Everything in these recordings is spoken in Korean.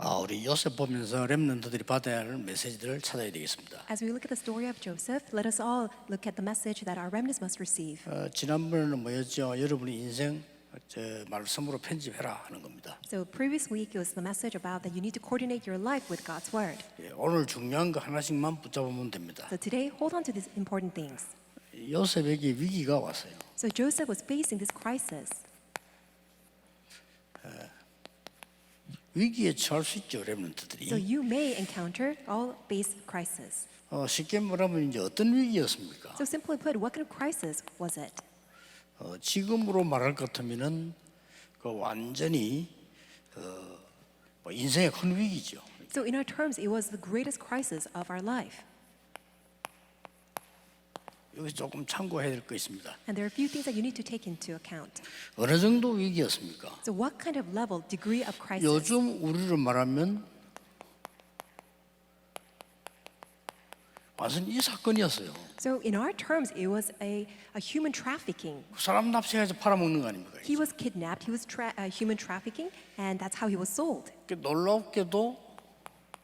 아, 우리 요셉 보면서 렘넌트들이 받아야 할 메시지들을 찾아야 되겠습니다. As we look at the story of Joseph, let us all look at the message that our remnants must receive. 어, 지난번에는 뭐였죠? 여러분의 인생 저 말씀으로 편집해라 하는 겁니다. So previous week it was the message about that you need to coordinate your life with God's word. 예, 오늘 중요한 거 하나씩만 붙잡으면 됩니다. So today, hold on to these important things. 요셉에게 위기가 왔어요. So Joseph was facing this crisis. 위기에 처할 수 있죠, 렘넌트들이. So you may encounter all face crisis. 어, 쉽게 말하면 이제 어떤 위기였습니까? So simply put, what kind of crisis was it? 어, 지금으로 말할 것 같으면은 그 완전히 어, 뭐 인생의 큰 위기죠. So in our terms, it was the greatest crisis of our life. 여기 조금 참고해야 될 거 있습니다. And there are a few things that you need to take into account. 어느 정도 위기였습니까? So what kind of level, degree of crisis? 요즘 우리로 말하면 완전 이 사건이었어요. So in our terms, it was a, a human trafficking. 사람 납치해서 팔아먹는 거 아닙니까? He was kidnapped, he was tra- uh, human trafficking, and that's how he was sold. 그 놀랍게도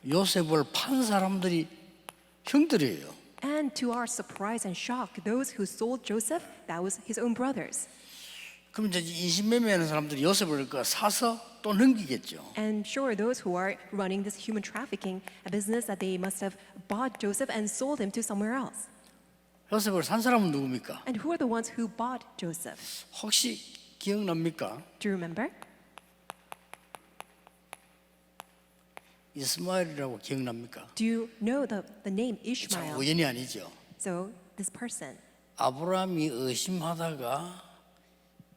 요셉을 판 사람들이 형들이에요. And to our surprise and shock, those who sold Joseph, that was his own brothers. 그럼 이제 인신매매하는 사람들이 요셉을 그 사서 또 넘기겠죠. And sure, those who are running this human trafficking a business that they must have bought Joseph and sold him to somewhere else. 요셉을 산 사람은 누굽니까? And who are the ones who bought Joseph? 혹시 기억납니까? Do you remember? 이스마엘이라고 기억납니까? Do you know the, the name 참 Ishmael? 우연이 아니죠. So this person. 아브라함이 의심하다가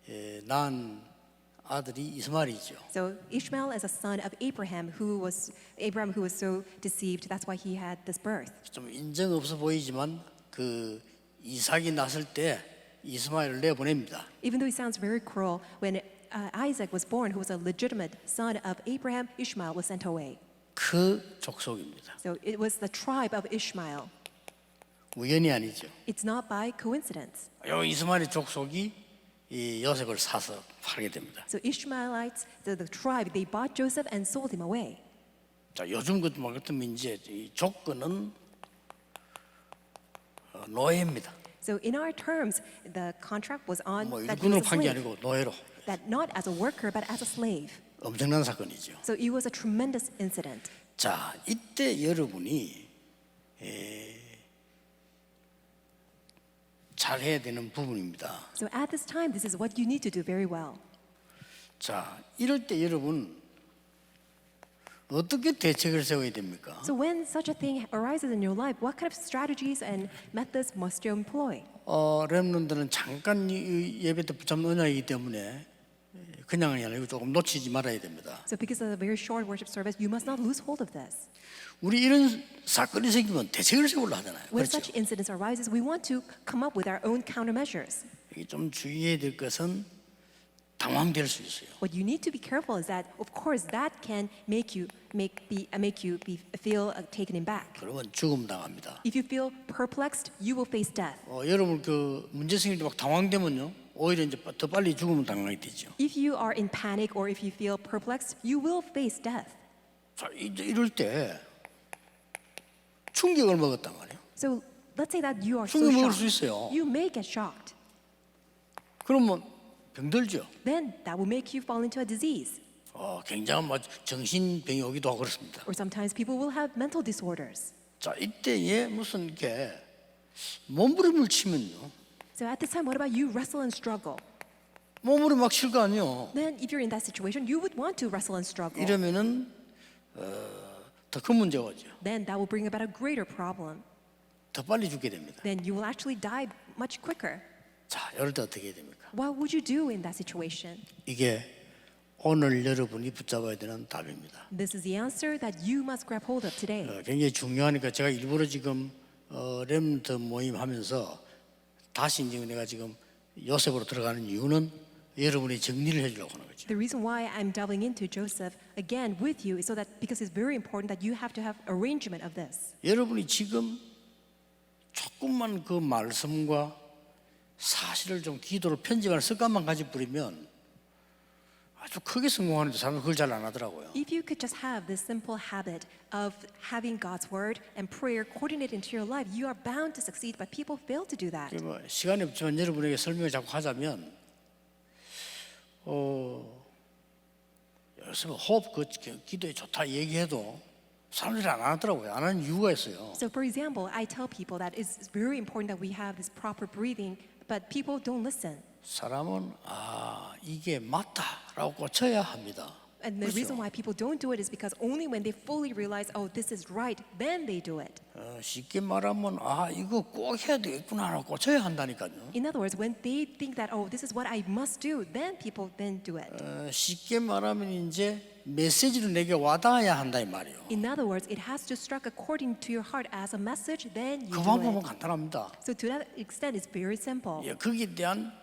예, 낳은 아들이 이스마엘이죠. So Ishmael is a son of Abraham who was Abraham who was so deceived. That's why he had this birth. 좀 인정 없어 보이지만 그 이삭이 났을 때 이스마엘을 내보냅니다. Even though it sounds very cruel, when uh, Isaac was born, who was a legitimate son of Abraham, Ishmael was sent away. 그 족속입니다. So it was the tribe of Ishmael. 우연이 아니죠. It's not by coincidence. 요 이스마엘의 족속이 이 요셉을 사서 팔게 됩니다. So Ishmaelites, the, the tribe, they bought Joseph and sold him away. 자, 요즘 것만 같으면 이제 이 조건은 어, 노예입니다. So in our terms, the contract was on 뭐 that he 일꾼으로 was a 판게 slave. 아니고 노예로. That not as a worker, but as a slave. 엄청난 사건이죠. So it was a tremendous incident. 자, 이때 여러분이 에, 잘 해야 되는 부분입니다. So at this time, this is what you need to do very well. 자, 이럴 때 여러분 어떻게 대책을 세워야 됩니까? So when such a thing arises in your life, what kind of strategies and methods must you employ? 어, 렘넌들은 잠깐 이 예배 때 붙잡는 언약이기 때문에 그냥이 아니고 조금 놓치지 말아야 됩니다. So because of a very short worship service, you must not lose hold of this. 우리 이런 사건이 생기면 대책을 세우려 하잖아요. When 그렇죠? such incidents arises, we want to come up with our own countermeasures. 이게 좀 주의해야 될 것은 당황될 수 있어요. What you need to be careful is that, of course, that can make you make be uh, make you be feel uh, taken aback. 그러면 죽음 당합니다. If you feel perplexed, you will face death. 어, 여러분 그 문제 생길 때 막 당황되면요. 오히려 이제 더 빨리 죽으면 당하게 되죠. If you are in panic or if you feel perplexed, you will face death. 자, 이제 이럴 때 충격을 먹었단 말이에요. So let's say that you are so 충격 먹을 수 shocked. 있어요. You may get shocked. 그러면 병들죠. Then that will make you fall into a disease. 어, 굉장한 뭐 정신병이 오기도 하고 그렇습니다. Or sometimes people will have mental disorders. 자, 이때에 무슨 이렇게 몸부림을 치면요. So at this time, what about you wrestle and struggle? 몸부림 막칠거 아니에요. Then if you're in that situation, you would want to wrestle and struggle. 이러면은 어, 더 큰 문제가 오죠. Then that will bring about a greater problem. 더 빨리 죽게 됩니다. Then you will actually die much quicker. 자, 이럴 때 어떻게 해야 됩니까? What would you do in that situation? 이게 오늘 여러분이 붙잡아야 되는 답입니다. This is the answer that you must grab hold of today. 어, 굉장히 중요하니까 제가 일부러 지금 어, 렘트 모임 하면서 다시 이제 내가 지금 요셉으로 들어가는 이유는 여러분이 정리를 해주려고 하는 거죠. The reason why I'm delving into Joseph again with you is so that because it's very important that you have to have arrangement of this. 여러분이 지금 조금만 그 말씀과 사실을 좀 기도로 편집하는 습관만 가지 버리면 아, 아주 크게 성공하는데 사람은 그걸 잘 안 하더라고요. If you could just have this simple habit of having God's word and prayer coordinated into your life, you are bound to succeed, but people fail to do that. 이게 뭐 시간이 없지만 여러분에게 설명을 자꾸 하자면 어 요새 뭐 호흡 그 기도에 좋다 얘기해도 사람들이 안 하더라고요. 안 하는 이유가 있어요. So, for example, I tell people that it's very important that we have this proper breathing, but people don't listen. 사람은 아 이게 맞다라고 꽂혀야 합니다. And the 그렇죠? reason why people don't do it is because only when they fully realize, oh, this is right, then they do it. 어, 쉽게 말하면 아 이거 꼭 해야 되겠구나라고 꽂혀야 한다니까요. In other words, when they think that, oh, this is what I must do, then people then do it. 어, 쉽게 말하면 이제 메시지로 내게 와닿아야 한다 이 말이에요. In other words, it has to strike according to your heart as a message, then you 그 do 방법은 it. 간단합니다. So to that extent, it's very simple. 예, 거기에 대한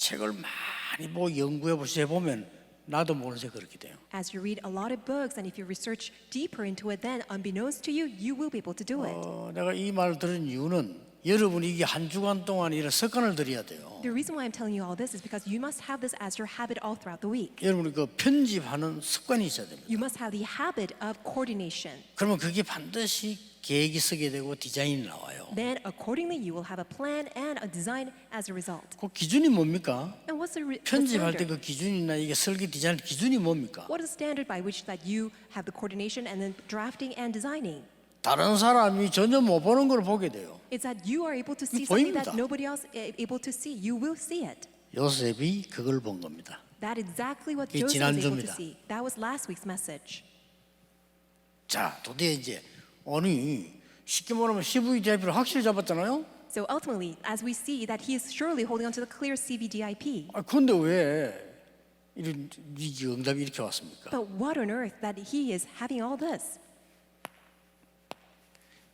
책을 많이 보고 연구해 보시해 보면 나도 모르게 그렇게 돼요. As you read a lot of books, and if you research deeper into it, then unbeknownst to you, you will be able to do it. 어, 내가 이 말을 들은 이유는 여러분이 이게 한 주간 동안 이런 습관을 들여야 돼요. The reason why I'm telling you all this is because you must have this as your habit all throughout the week. 여러분이 그 편집하는 습관이 있어야 됩니다. You must have the habit of coordination. 그러면 그게 반드시 계획이 쓰게 되고 디자인이 나와요. Then, accordingly, you will have a plan and a design as a result. 그 기준이 뭡니까? And what's the, re- the 편집할 때그 standard? 기준이나 이게 설계 디자인 기준이 뭡니까? What is the standard by which that you have the coordination and then drafting and designing? 다른 사람이 전혀 못 보는 걸 보게 돼요. It's that you are able to see something 보입니다. that nobody else is able to see. You will see it. 요셉이 그걸 본 겁니다. That exactly what 이게 Joseph was able to 지난주입니다. see. That was last week's message. 자, 도대체 이제 아니 쉽게 말하면 CVDIP를 확실히 잡았잖아요. So ultimately, as we see that he is surely holding on to the clear CVDIP. 아, 근데 왜 이런 이 응답이 이렇게 왔습니까? But what on earth that he is having all this?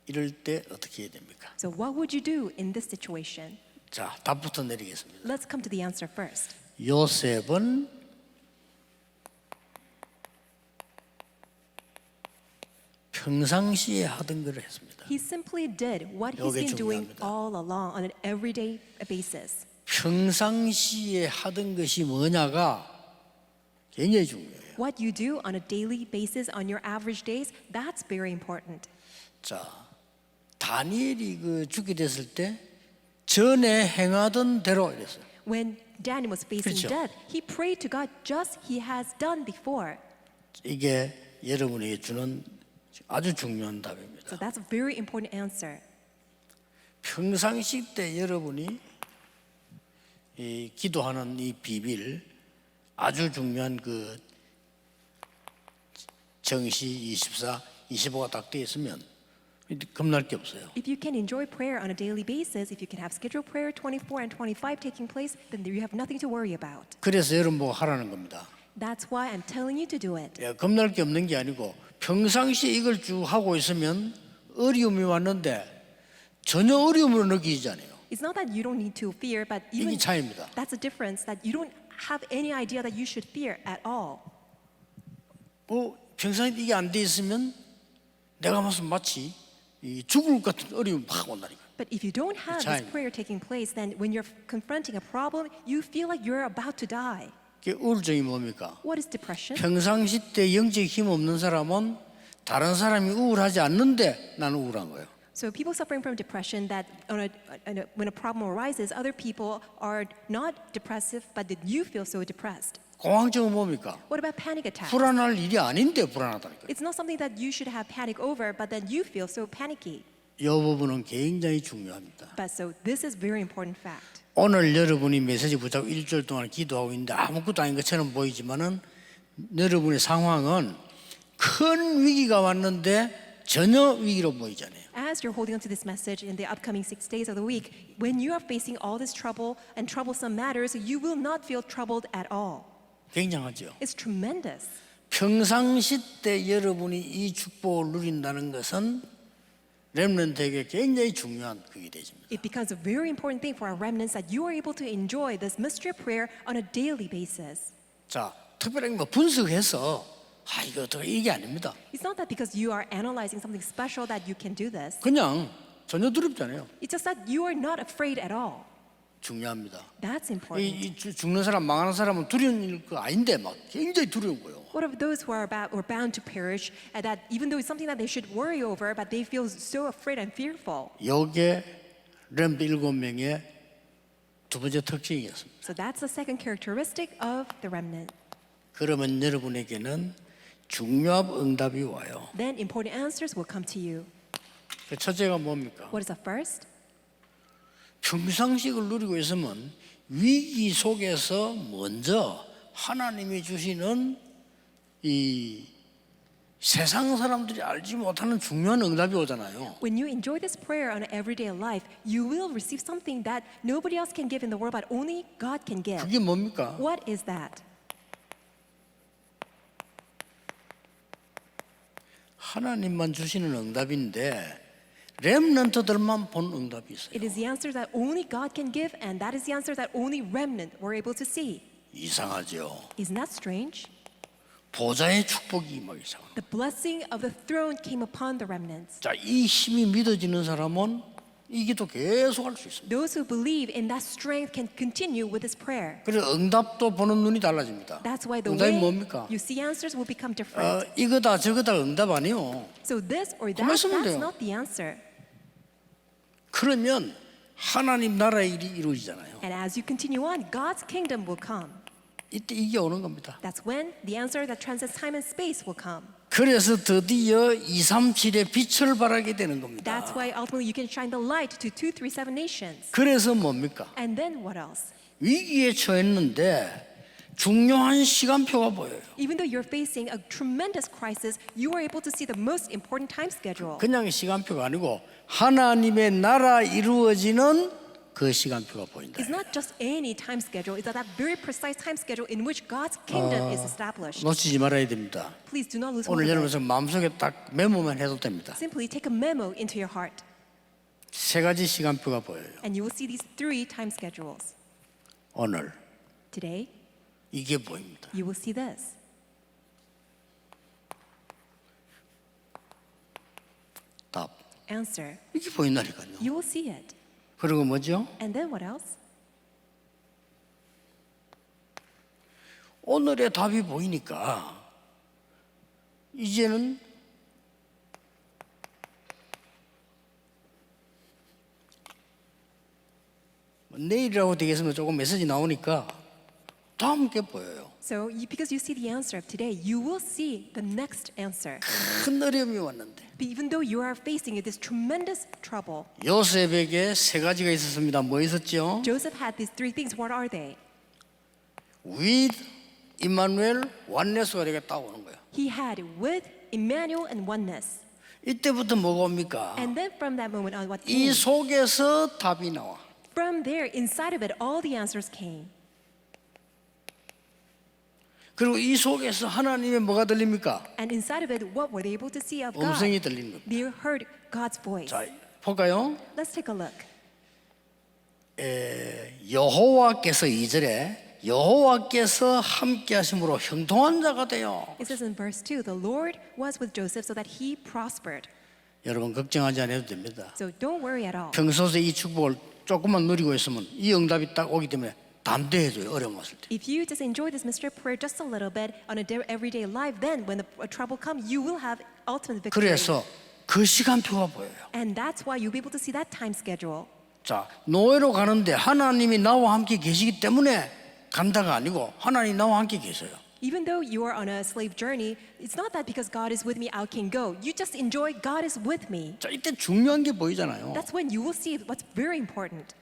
이럴 때 어떻게 해야 됩니까? So what would you do in this situation? 자, 답부터 내리겠습니다. Let's come to the answer first. 요셉은 평상시에 하던 걸 했습니다. He simply did what he's 요게 been doing 중요합니다. all along on an everyday basis. 평상시에 하던 것이 뭐냐가 굉장히 중요해요. What you do on a daily basis on your average days, that's very important. 자, 다니엘이 그 죽게 됐을 때 전에 행하던 대로 이랬어요. When Daniel was facing 그렇죠. death, he prayed to God just he has done before. 이게 여러분에게 주는 아주 중요한 So 답입니다. that's a very important answer. 평상시 때 여러분이 이 기도하는 이 비밀 아주 중요한 그 정시 24, 25가 딱돼 있으면 겁날 게 없어요. If you can enjoy prayer on a daily basis, if you can have scheduled prayer 24 and 25 taking place, then you have nothing to worry about. 그래서 여러분 보고 하라는 겁니다. That's why I'm telling you to do it. 예, 겁날 게 없는 게 아니고 평상시에 이걸 쭉 하고 있으면 어려움이 왔는데 전혀 어려움으로 느끼지 않아요. It's not that you don't need to fear, but even 이게 차이입니다. that's the difference that you don't have any idea that you should fear at all. 뭐 평상시에 이게 안 돼 있으면 내가 무슨 마치 이 죽을 것 같은 어려움이 막 온다니까. But if you don't have this 차이입니다. prayer taking place, then when you're confronting a problem, you feel like you're about to die. 우울증이 뭡니까? What is depression? 평상시 때 영적 힘 없는 사람은 다른 사람이 우울하지 않는데 나는 우울한 거예요. So people suffering from depression that on a, on a, when a problem arises, other people are not depressive, but that you feel so depressed. 공황증은 뭡니까? What about panic attacks? 불안할 일이 아닌데 불안하다니까. It's not something that you should have panic over, but then you feel so panicky. 이 부분은 굉장히 중요합니다. But so this is very important fact. 오늘 여러분이 메시지 붙잡고 일주일 동안 기도하고 있는데 아무것도 아닌 것처럼 보이지만은 여러분의 상황은 큰 위기가 왔는데 전혀 위기로 보이잖아요. As you're holding on to this message in the upcoming six days of the week, when you are facing all this trouble and troublesome matters, you will not feel troubled at all. 굉장하죠. It's tremendous. 평상시 때 여러분이 이 축복을 누린다는 것은 렘넌트에게 굉장히 중요한 그게 되십니다. It becomes a very important thing for our remnants that you are able to enjoy this mystery prayer on a daily basis. 자, 특별하게 뭐 분석해서 아 이거 어떻게 이게 아닙니다. It's not that because you are analyzing something special that you can do this. 그냥 전혀 두렵지 않아요. It's just that you are not afraid at all. 중요합니다. That's 이, important. 이 죽- 죽는 사람, 망하는 사람은 두려운 거 아닌데 막 굉장히 두려운 거예요. What of those who are about or bound to perish, and that even though it's something that they should worry over, but they feel so afraid and fearful? 요게 렘드 일곱 명의 두 번째 특징이었습니다. So that's the second characteristic of the remnant. 그러면 여러분에게는 중요한 응답이 와요. Then important answers will come to you. 그 첫째가 뭡니까? What is the first? 평상식을 누리고 있으면 위기 속에서 먼저 하나님이 주시는 이 세상 사람들이 알지 못하는 중요한 응답이 오잖아요. When you enjoy this prayer on everyday life, you will receive something that nobody else can give in the world, but only God can give. 그게 뭡니까? What is that? 하나님만 주시는 응답인데 렘넌트들만 본 응답이 있어요. It is the answer that only God can give, and that is the answer that only remnant were able to see. 이상하죠. Isn't that strange? 보좌의 축복이 막 이상. The blessing of the throne came upon the remnants. 자, 이 힘이 믿어지는 사람은 이게 또 계속 할 수 있습니다. Those who believe in that strength can continue with this prayer. 그래서 응답도 보는 눈이 달라집니다. That's why the 응답이 way 뭡니까? you see answers will become 어, different. 이거다 저거다 응답 아니요. So this or that, that's 돼요. not the answer. 그러면 하나님 나라의 일이 이루어지잖아요. And as you continue on, God's kingdom will come. 이때 이게 오는 겁니다. That's when the answer that transcends time and space will come. 그래서 드디어 237의 빛을 발하게 되는 겁니다. That's why ultimately you can shine the light to 237 nations. 그래서 뭡니까? And then what else? 위기에 처했는데 중요한 시간표가 보여요. Even though you're facing a tremendous crisis, you are able to see the most important time schedule. 그냥 시간표가 아니고 하나님의 나라 이루어지는 그 시간표가 보인다. It's not just any time schedule, it's that very precise time schedule in which God's kingdom is established. 놓치지 말아야 됩니다. Please do not lose 오늘 hold of 여러분 it. 마음속에 딱 메모만 해도 됩니다. Simply take a memo into your heart, 세 가지 시간표가 보여요. and you will see these three time schedules. 오늘 Today, 이게 보입니다. you will see this. 답. Answer. 이게 보인다니까요. You will see it. 그리고 뭐죠? And then what else? 오늘의 답이 보이니까 이제는 내일이라고 되겠으면 조금 메시지 나오니까 다음 게 보여요. So, you, because you see the answer of today, you will see the next answer. 큰 어려움이 왔는데 But even though you are facing this tremendous trouble, 요셉에게 세 가지가 있었습니다. 뭐 있었죠? Joseph had these three things. What are they? with 이마누엘 완네스가 되겠다고 하는 거예요. He had with Emmanuel and oneness. 이때부터 뭐가 옵니까? And then from that moment on, what 이 came? 속에서 답이 나와. From there, inside of it, all the answers came. 그리고 이 속에서 하나님의 뭐가 들립니까? And inside of it, what were they able to see of God? 음성이 들리는 겁니다. They heard God's voice. 자, 볼까요? Let's take a look. 에, 여호와께서 이절에 여호와께서 함께 하심으로 형통한 자가 돼요. It says in verse 2 The Lord was with Joseph so that he prospered. 여러분 걱정하지 않아도 됩니다. So don't worry at all. 평소에 이 축복을 조금만 누리고 있으면 이 응답이 딱 오기 때문에 담대해져요. 어려움 왔을 때. If you just enjoy this mystery prayer just a little bit on a day, everyday life, then when the uh, trouble comes, you will have ultimate victory. 그래서 그 시간표가 보여요. And that's why you'll be able to see that time schedule. 자, 노예로 가는데 하나님이 나와 함께 계시기 때문에 간다가 아니고 하나님 나와 함께 계세요. Even though you are on a slave journey, it's not that because God is with me, I can go. You just enjoy God is with me. 자, 이때 중요한 게 보이잖아요. That's when you will see what's very important.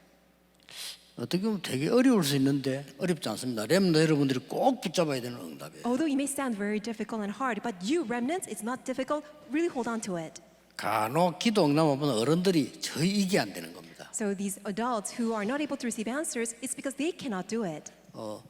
어떻게 보면 되게 어려울 수 있는데 어렵지 않습니다. 렘너 여러분들이 꼭 붙잡아야 되는 응답이에요. Although it may sound very difficult and hard, but you remnants, it's not difficult. Really hold on to it. 간혹 기도 응답을 보면 어른들이 저희 이게 안 되는 겁니다. So these adults who are not able to receive answers, it's because they cannot do it. 어,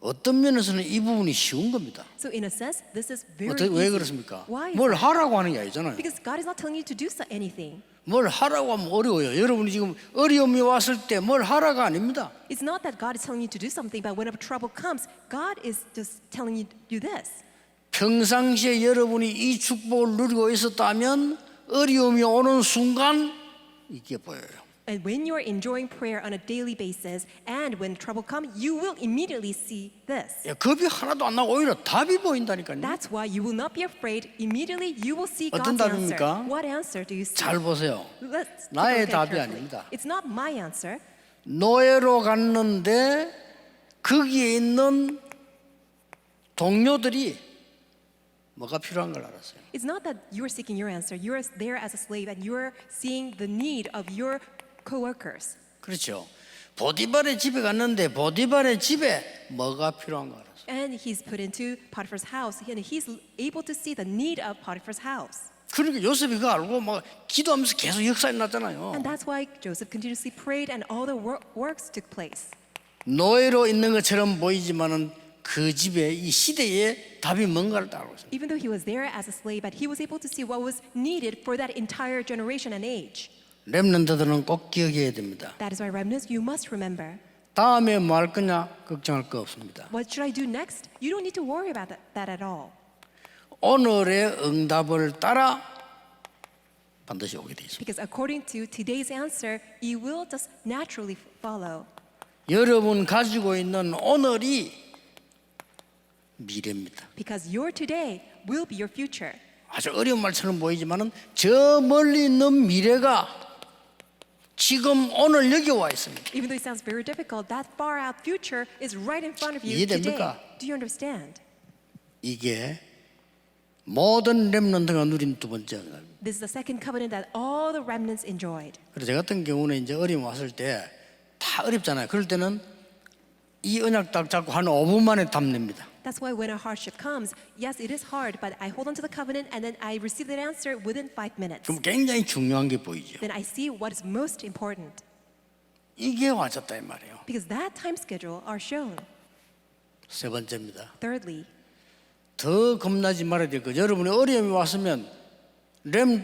어떤 면에서는 이 부분이 쉬운 겁니다. So in a sense, this is very 어떻게, 왜 easy. 그렇습니까? Why? 뭘? 하라고 하는 게 아니잖아요. Because God is not telling you to do so- anything. 뭘 하라고 하면 어려워요. 여러분이 지금 어려움이 왔을 때 뭘 하라가 아닙니다. It's not that God is telling you to do something, but whenever trouble comes, God is just telling you to do this. 평상시에 여러분이 이 축복을 누리고 있었다면 어려움이 오는 순간 이게 보여요. And when you're enjoying prayer on a daily basis, and when trouble comes, you will immediately see this. 예, 겁이 하나도 안 나고 오히려 답이 보인다니까요. That's why you will not be afraid. Immediately, you will see 어떤 God's answer. 답입니까? What answer do you see? 잘 보세요. Let's take a 나의 look at it 답이 carefully. 아닙니다. It's not my answer. 노예로 갔는데 거기에 있는 동료들이 뭐가 필요한 걸 알았어요. It's not that you're seeking your answer. You're there as a slave, and you're seeing the need of your coworkers. 그렇죠. 보디발의 집에 갔는데 보디발의 집에 뭐가 필요한 걸 알았어요. And he's put into Potiphar's house, and he's able to see the need of Potiphar's house. 그러니까 요셉이 그거 알고 막 기도하면서 계속 역사에 났잖아요. And that's why Joseph continuously prayed, and all the wor- works took place. 노예로 있는 것처럼 보이지만은 그 집에 이 시대에 답이 뭔가를 다 알고 있어요. Even though he was there as a slave, but he was able to see what was needed for that entire generation and age. 렘넌트들은 꼭 기억해야 됩니다. That is why remnants, you must remember. 다음에 뭐 할 거냐 걱정할 거 없습니다. What should I do next? You don't need to worry about that, that at all. 오늘의 응답을 따라 반드시 오게 되죠. Because according to today's answer, you will just naturally follow. 여러분 가지고 있는 오늘이 미래입니다. Because your today will be your future. 아주 어려운 말처럼 보이지만은 저 멀리 있는 미래가 지금 오늘 여기 와 있습니다. Even though it sounds very difficult, that far out future is right in front of you today. 이해됩니까? Do you understand? 이게 모든 렘넌트가 누린 두 번째 응답입니다. This is the second covenant that all the remnants enjoyed. 그래서 저 같은 경우는 이제 어려움 왔을 때 다 어렵잖아요. 그럴 때는 이 언약 딱 잡고 한 5분 만에 답냅니다. That's why when a hardship comes, yes, it is hard, but I hold on to the covenant and then I receive that answer within five minutes. 그럼 굉장히 중요한 게 보이죠. Then I see what is most important. 이게 와졌다 이 말이에요. Because that time schedule are shown. 세 번째입니다. Thirdly, 더 겁나지 말아야 될 거. 여러분이 어려움이 왔으면 렘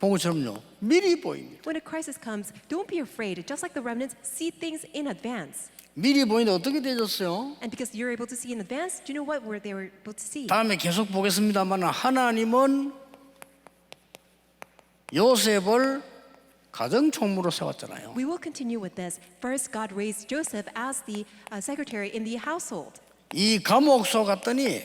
본 것처럼요. 미리 보입니다. when a crisis comes, don't be afraid. Just like the remnants, see things in advance. 미리 보이는데 어떻게 되졌어요? And because you're able to see in advance, do you know what were they were able to see? 다음에 계속 보겠습니다만 하나님은 요셉을 가정 총무로 세웠잖아요. We will continue with this. First, God raised Joseph as the uh, secretary in the household. 이 감옥소 갔더니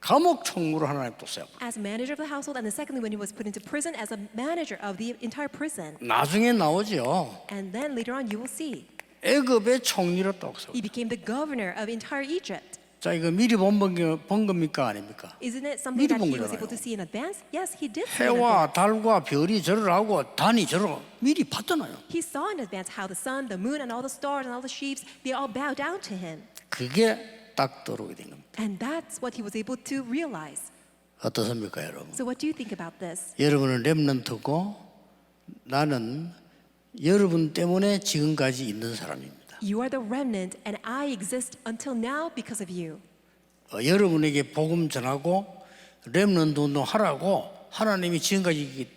감옥 총무로 하나님 또 세워. As manager of the household, and then secondly, when he was put into prison, as a manager of the entire prison. 나중에 나오죠. And then later on, you will see. 애굽의 총리로 또 세워. He became the governor of entire Egypt. 자 이거 미리 본, 번, 본 겁니까 아닙니까? Isn't it something 미리 that 본 he was 거잖아요. able to see in advance? Yes, he did see in advance. 해와 달과 별이 절을 하고 단이 절을 미리 봤잖아요. He saw in advance how the sun, the moon, and all the stars and all the sheep, they all bow down to him. 그게 딱 들어오게 된 겁니다. And that's what he was able to realize. 어떻습니까 여러분? So what do you think about this? 여러분은 렘넌트고 나는 여러분 때문에 지금까지 있는 사람입니다. You are the remnant, and I exist until now because of you. 어, 여러분에게 복음 전하고 렘넌트 운동 하라고 하나님이 지금까지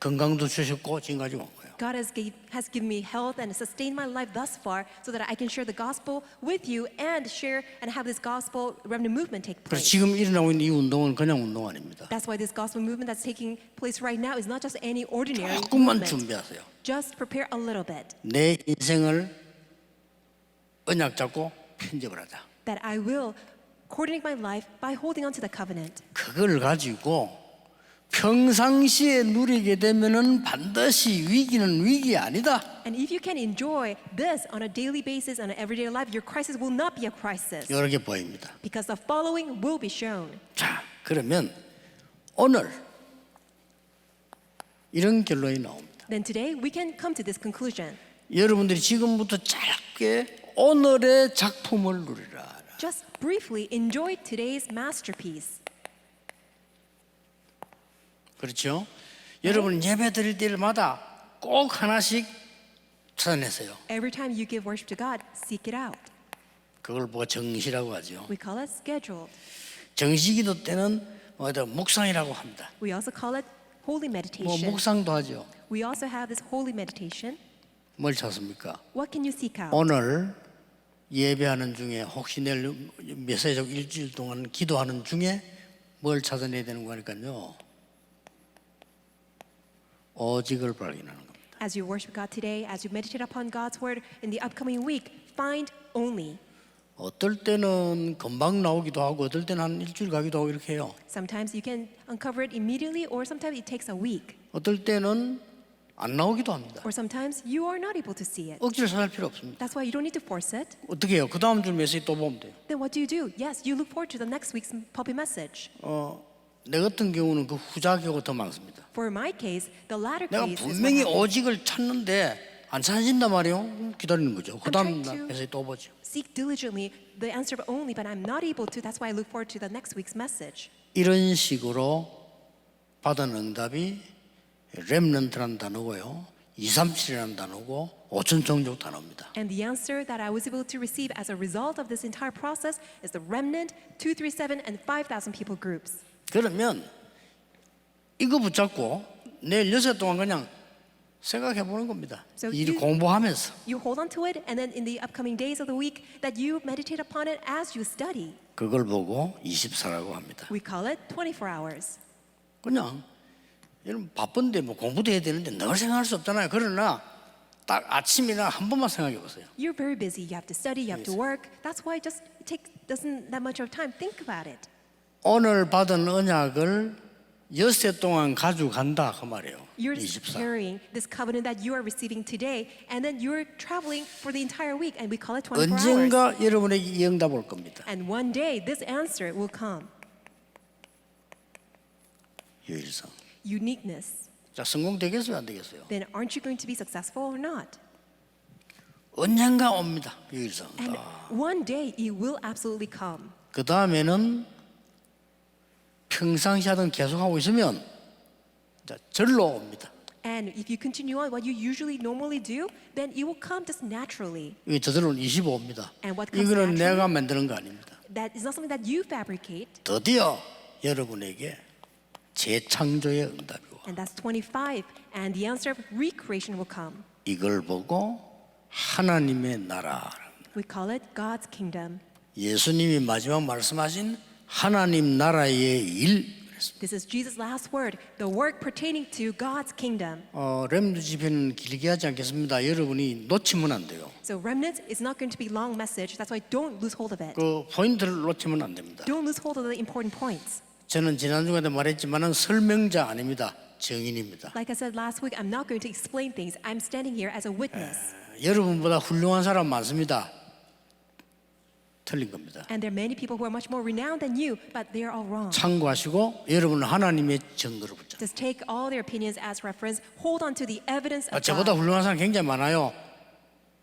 건강도 주셨고 지금까지. God has, gave, has given me health and sustained my life thus far so that I can share the gospel with you and share and have this gospel remnant movement take 그래서 place. 지금 일어나고 있는 이 운동은 그냥 운동 아닙니다. That's why this gospel movement that's taking place right now is not just any ordinary 조금만 movement. 준비하세요. Just prepare a little bit 내 인생을 언약 잡고 편집을 하자. that I will coordinate my life by holding on to the covenant. 그걸 가지고 평상시에 누리게 되면은 반드시 위기는 위기 아니다. And if you can enjoy this on a daily basis, on an everyday life, your crisis will not be a crisis 이렇게 보입니다. because the following will be shown. 자, 그러면 오늘 이런 결론이 나옵니다. Then today we can come to this conclusion. 여러분들이 지금부터 짧게 오늘의 작품을 누리라. Just briefly enjoy today's masterpiece. 그렇죠? 여러분 예배 드릴 때마다 꼭 하나씩 찾아내세요. Every time you give worship to God, seek it out. 그걸 뭐 정시라고 하죠. We call it scheduled. 정시기도 때는 뭐다 묵상이라고 합니다. We also call it holy 뭐 meditation. 묵상도 하죠. We also have this holy meditation. 뭘 찾습니까? What can you seek out? 오늘 예배하는 중에 혹시 내일 메시지적 일주일 동안 기도하는 중에 뭘 찾아내야 되는 거니까요. 오직을 발견하는 겁니다. As you worship God today, as you meditate upon God's word in the upcoming week, find only. 어떨 때는 금방 나오기도 하고 어떨 때는 한 일주일 가기도 하고 이렇게 해요. Sometimes you can uncover it immediately, or sometimes it takes a week, 어떨 때는 안 나오기도 합니다. or sometimes you are not able to see it. 억지로 찾을 필요 없습니다. That's why you don't need to force it. 어떻게 해요? 그 다음 줄 메시지 또 보면 돼요. Then what do you do? Yes, you look forward to the next week's puppy message. 어, 내 같은 경우는 그 후자 경우가 더 많습니다. For my case, the latter 내가 case is what 분명히 happened. 오직을 찾는데 안 찾아진단 말이에요. 그럼 기다리는 거죠. 그 다음 trying to- 메시지 또 보죠. Seek diligently the answer only, but I'm not able to. That's why I look forward to the next week's message. 이런 식으로 받은 응답이 렘넌트라는 단어고요. 237이라는 단어고 5천 종족 단어입니다. And the answer that I was able to receive as a result of this entire process is the remnant, 237, and 5,000 people groups. 그러면 이거 붙잡고 내일 여섯 동안 그냥 생각해 보는 겁니다. So 일 you- 공부하면서 You hold on to it, and then in the upcoming days of the week, that you meditate upon it as you study. 그걸 보고 24라고 합니다. We call it 24 hours. 그냥 여러분 바쁜데 뭐 공부도 해야 되는데 늘 생각할 수 없잖아요. 그러나 딱 아침이나 한 번만 생각해 보세요. You're very busy. You have to study. You have to work. That's why just it takes doesn't that much of time. Think about it. 오늘 받은 언약을 엿새 동안 가져간다 그 말이에요. You're 24. carrying this covenant that you are receiving today, and then you're traveling for the entire week, and we call it 24 hours. 언젠가 여러분에게 이 응답 올 겁니다. And one day, this answer will come. 유일성. Uniqueness. 자 성공 되겠어요 안 되겠어요? Then aren't you going to be successful or not? 언젠가 옵니다. 유일성. And one day it will absolutely come. 그 다음에는 평상시 하던 계속하고 있으면 자, 절로 옵니다. And if you continue on what you usually normally do, then it will come just naturally. 이게 저절로 25입니다. And what comes 이거는 naturally? 내가 만드는 거 아닙니다. That is not something that you fabricate. 드디어 여러분에게 재창조의 응답이고 And that's 25. And the answer of recreation will come. 이걸 보고 하나님의 나라 We call it God's kingdom. 예수님이 마지막 말씀하신 하나님 나라의 일. This is Jesus' last word, the work pertaining to God's kingdom. 어, 렘드 집회는 길게 하지 않겠습니다. 여러분이 놓치면 안 돼요. So remnant is not going to be long message. That's why don't lose hold of it. 그 포인트를 놓치면 안 됩니다. Don't lose hold of the important points. 저는 지난주에도 말했지만은 설명자 아닙니다. 증인입니다. Like I said last week, I'm not going to explain things. I'm standing here as a witness. 여러분보다 훌륭한 사람 많습니다. 틀린 겁니다. And there are many people who are much more renowned than you, but they are all wrong. 참고하시고 여러분은 하나님의 증거를 붙잡. Just take all their opinions as reference. Hold on to the evidence 아, of 저보다 God. 훌륭한 사람 굉장히 많아요.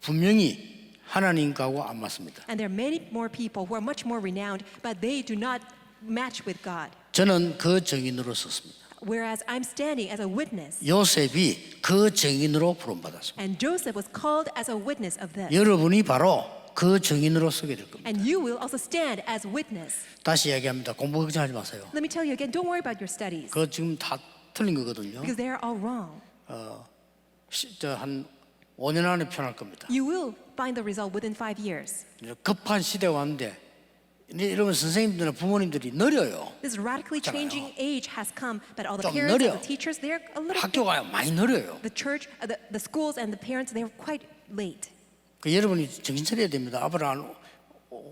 분명히 하나님과고 안 맞습니다. And there are many more people who are much more renowned, but they do not match with God. 저는 그 증인으로 섰습니다. Whereas I'm standing as a witness, 요셉이 그 증인으로 부름받았습니다. and Joseph was called as a witness of this. 여러분이 바로 그 증인으로 서게 될 겁니다. And you will also stand as witness. 다시 이야기합니다. 공부 걱정하지 마세요. Let me tell you again, don't worry about your studies 그거 지금 다 틀린 거거든요. because they are all wrong. 시- 저한 5년 안에 편할 겁니다. You will find the result within five years. 이제 급한 시대가 왔는데 이제 여러분 선생님들이나 부모님들이 느려요. This radically changing age has come, but all the 좀 parents 느려. and the teachers, they're a little 학교가 많이 느려요. the church, uh, the, the schools and the parents, they're quite late. 그 여러분이 정신 차려야 됩니다. 앞으로 한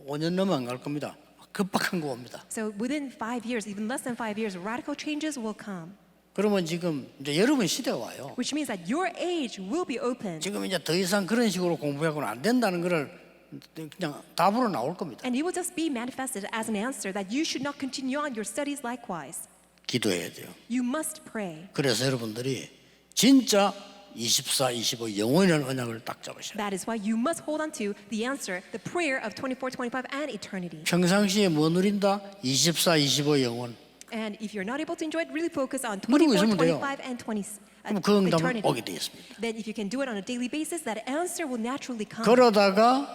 5년 넘어 안 갈 겁니다. 급박한 거 옵니다. So within five years, even less than five years, radical changes will come, 그러면 지금 이제 여러분 시대가 와요. which means that your age will be open. 지금 이제 더 이상 그런 식으로 공부하고는 안 된다는 것을 그냥 답으로 나올 겁니다. And it will just be manifested as an answer that you should not continue on your studies likewise. 기도해야 돼요. You must pray. 그래서 여러분들이 진짜 24, 25 영원이라는 언약을 딱 잡으셔야 돼요. That is why you must hold on to the answer, the prayer of 24, 25, and eternity. 평상시에 뭐 누린다? 24, 25 영원. And if you're not able to enjoy it, really focus on 누리고 24, 있으면 돼요. 25, and 20. uh, 그럼 그 응답은 eternity. 오게 되어 있습니다. Then if you can do it on a daily basis, that answer will naturally come. 그러다가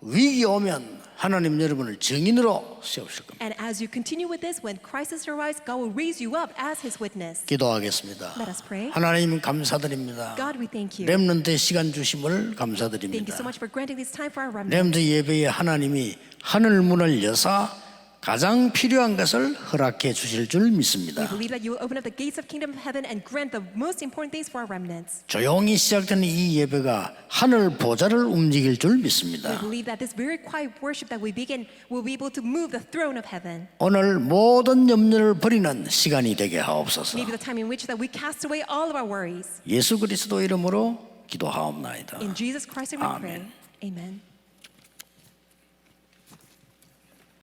위기 오면 하나님 여러분을 증인으로 세우실 겁니다. And as you continue with this, when crisis arrives, God will raise you up as His witness. 기도하겠습니다. Let us pray. 하나님 감사드립니다. God, we thank you. 렘넌트 시간 주심을 Thank you 감사드립니다. so much for granting this time for our remnant. 렘넌트 예배에 하나님이 하늘 문을 여사 가장 필요한 것을 허락해 주실 줄 믿습니다. We believe that you will open up the gates of kingdom of heaven and grant the most important things for our remnants. 조용히 시작되는 이 예배가 하늘 보좌를 움직일 줄 We 믿습니다. believe that this very quiet worship that we begin will be able to move the throne of heaven. 오늘 모든 염려를 버리는 시간이 되게 하옵소서. Maybe the time in which that we cast away all of our worries. 예수 그리스도 이름으로 기도하옵나이다. Jesus